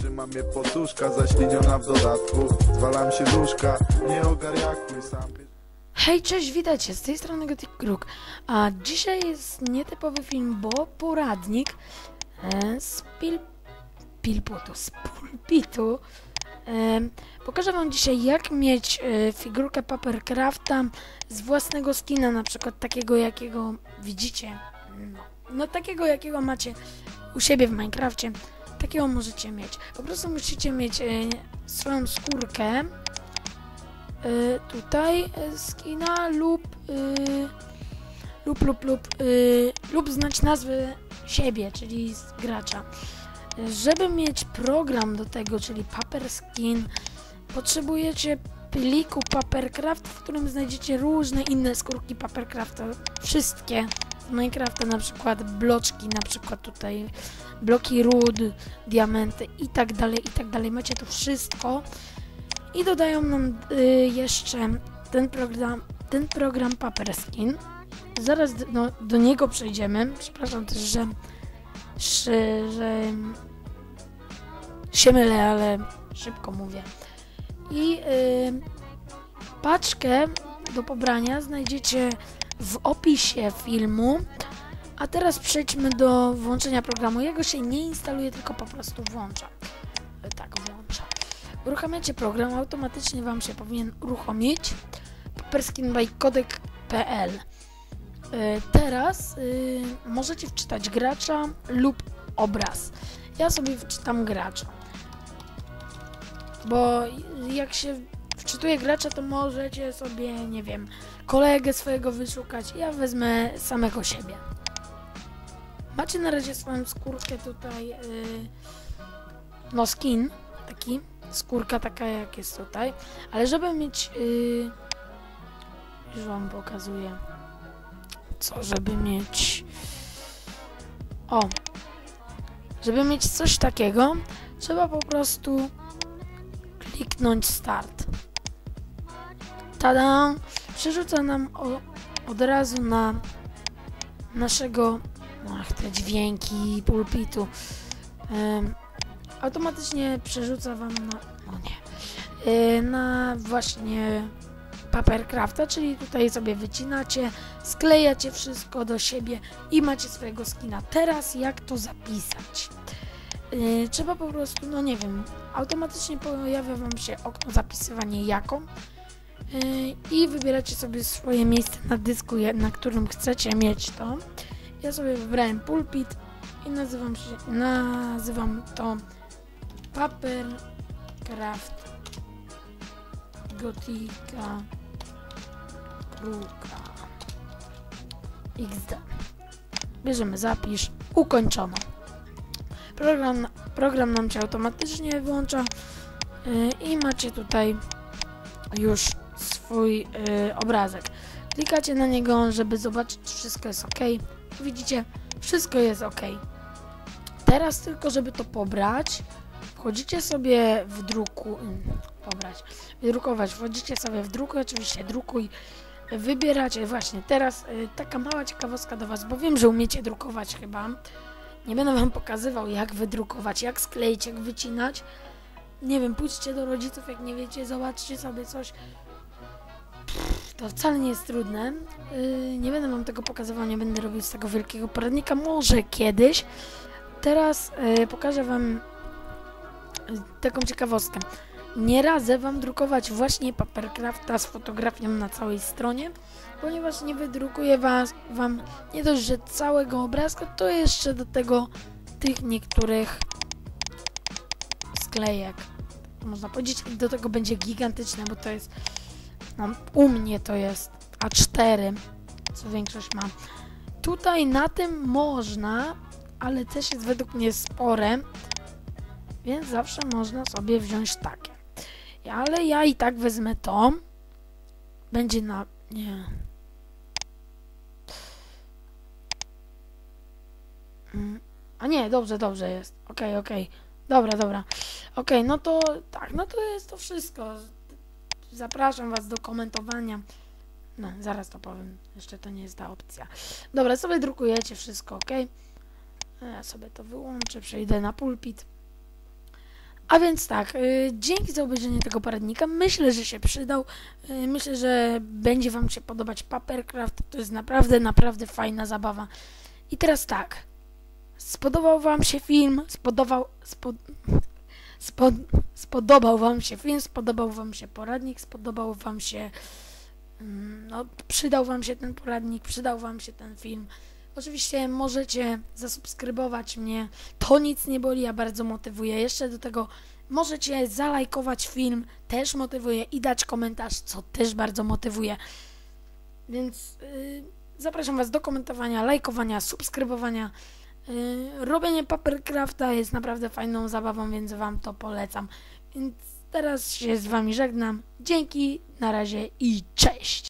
Trzyma mnie poduszka, zaśliniona w dodatku Zwalam się duszka, nie ogarniakuj sam Hej, cześć, witajcie, z tej strony Gothic Kruk. A dzisiaj jest nietypowy film, bo poradnik e, z pil... pilputu, z pulpitu. E, pokażę wam dzisiaj, jak mieć e, figurkę Papercrafta z własnego skina, na przykład takiego, jakiego widzicie. No, no takiego, jakiego macie u siebie w Minecrafcie. Takiego możecie mieć. Po prostu musicie mieć e, swoją skórkę, y, tutaj y, skina lub y, lub lub lub y, lub znać nazwę siebie, czyli gracza. Y, Żeby mieć program do tego, czyli Paper Skin, potrzebujecie pliku Papercraft, w którym znajdziecie różne inne skórki Papercrafta, wszystkie z Minecrafta, na przykład bloczki, na przykład tutaj bloki ród, diamenty i tak dalej, i tak dalej. Macie to wszystko. I dodają nam y, jeszcze ten program, ten program Paper Skin. Zaraz do, no, do niego przejdziemy. Przepraszam też, że, że, że się mylę, ale szybko mówię. I y, paczkę do pobrania znajdziecie w opisie filmu. A teraz przejdźmy do włączenia programu. Jego się nie instaluje, tylko po prostu włącza. Y, Tak, włącza. Uruchamiacie program, automatycznie Wam się powinien uruchomić paperskinbycodek.pl Yy, Teraz yy, możecie wczytać gracza lub obraz. Ja sobie wczytam gracza. Bo jak się wczytuje gracza, to możecie sobie, nie wiem, kolegę swojego wyszukać. Ja wezmę samego siebie. Macie na razie swoją skórkę tutaj, yy, no skin taki skórka taka jak jest tutaj, ale żeby mieć yy, już wam pokazuję co, żeby mieć o żeby mieć coś takiego trzeba po prostu kliknąć start tada przerzuca nam o, od razu na naszego ach te dźwięki pulpitu automatycznie przerzuca wam na, no nie, yy, na właśnie Papercrafta, czyli tutaj sobie wycinacie, sklejacie wszystko do siebie i macie swojego skina. Teraz jak to zapisać? Yy, trzeba po prostu, no nie wiem, automatycznie pojawia wam się okno zapisywanie jako yy, i wybieracie sobie swoje miejsce na dysku, na którym chcecie mieć to. Ja sobie wybrałem pulpit i nazywam się, nazywam to Papercraft Gotika Kruka XD. Bierzemy zapisz, ukończono. Program, program nam się automatycznie włącza yy, i macie tutaj już swój yy, obrazek. Klikacie na niego, żeby zobaczyć, czy wszystko jest ok. Widzicie, wszystko jest ok. Teraz tylko, żeby to pobrać, wchodzicie sobie w druku, mm, pobrać, wydrukować, wchodzicie sobie w druku, oczywiście drukuj, wybieracie, właśnie teraz y, taka mała ciekawostka do Was, bo wiem, że umiecie drukować chyba, nie będę Wam pokazywał jak wydrukować, jak skleić, jak wycinać, nie wiem, pójdźcie do rodziców, jak nie wiecie, zobaczcie sobie coś, Pff, to wcale nie jest trudne, Y, nie będę Wam tego pokazywał, nie będę robił z tego wielkiego poradnika, może kiedyś, teraz y, pokażę Wam taką ciekawostkę. Nie radzę Wam drukować właśnie Papercrafta z fotografią na całej stronie, ponieważ nie wydrukuje was, Wam nie dość, że całego obrazka, to jeszcze do tego tych niektórych sklejek. Można powiedzieć, do tego będzie gigantyczne, bo to jest, no, u mnie to jest A4, co większość ma. Tutaj na tym można, ale też jest według mnie spore, więc zawsze można sobie wziąć takie. Ale ja i tak wezmę to. Będzie na... nie. Mm, A nie, dobrze, dobrze jest. Okej, okej. Dobra, dobra. Okej, no to tak, no to jest to wszystko. Zapraszam Was do komentowania. No, zaraz to powiem. Jeszcze to nie jest ta opcja. Dobra, sobie drukujecie wszystko, ok? Ja sobie to wyłączę, przejdę na pulpit. A więc tak, y, dzięki za obejrzenie tego poradnika. Myślę, że się przydał. Y, myślę, że będzie Wam się podobać Papercraft. To jest naprawdę, naprawdę fajna zabawa. I teraz tak. Spodobał Wam się film? Spodobał. Spod, spod, spodobał Wam się film? Spodobał Wam się poradnik? Spodobał Wam się. mm, No, przydał Wam się ten poradnik? Przydał Wam się ten film? Oczywiście możecie zasubskrybować mnie. To nic nie boli, ja bardzo motywuję. Jeszcze do tego możecie zalajkować film, też motywuje i dać komentarz, co też bardzo motywuje. Więc yy, zapraszam Was do komentowania, lajkowania, subskrybowania. Yy, robienie papercrafta jest naprawdę fajną zabawą, więc Wam to polecam. Więc teraz się z Wami żegnam. Dzięki, na razie i cześć!